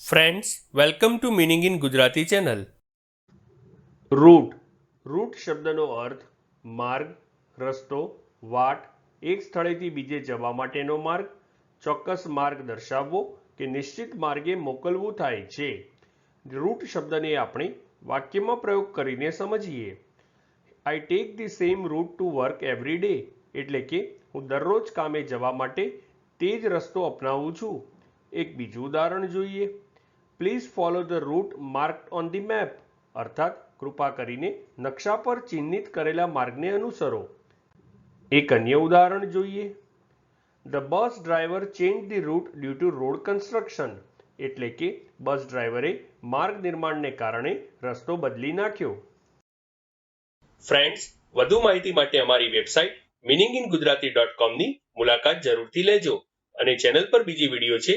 Friends welcome to meaning in Gujarati channel route route શબ્દનો અર્થ માર્ગ, રસ્તો, વાટ, એક સ્થળેથી બીજે જવા માટેનો માર્ગ. ચોક્કસ માર્ગ દર્શાવવો કે નિશ્ચિત માર્ગે મોકલવું થાય છે. રૂટ શબ્દને આપણે વાક્યમાં પ્રયોગ કરીને સમજીએ. I take the same route to work every day એટલે કે હું દરરોજ કામે જવા માટે તે જ રસ્તો અપનાવું છું. એક બીજું ઉદાહરણ જોઈએ. Please follow the route mark on the map અર્થાત, કૃપા કરીને નકશા પર ચિહ્નિત કરેલા માર્ગને અનુસરો. એક અન્ય ઉદાહરણ જોઈએ. The bus driver change the route due to road construction એટલે કે બસ ડ્રાઈવરે માર્ગ નિર્માણને કારણે રસ્તો બદલી નાખ્યો. ફ્રેન્ડ્સ વધુ માહિતી માટે અમારી website meaning in Gujarati dot કોમની મુલાકાત જરૂરથી લેજો અને ચેનલ પર બીજી વીડિયો છે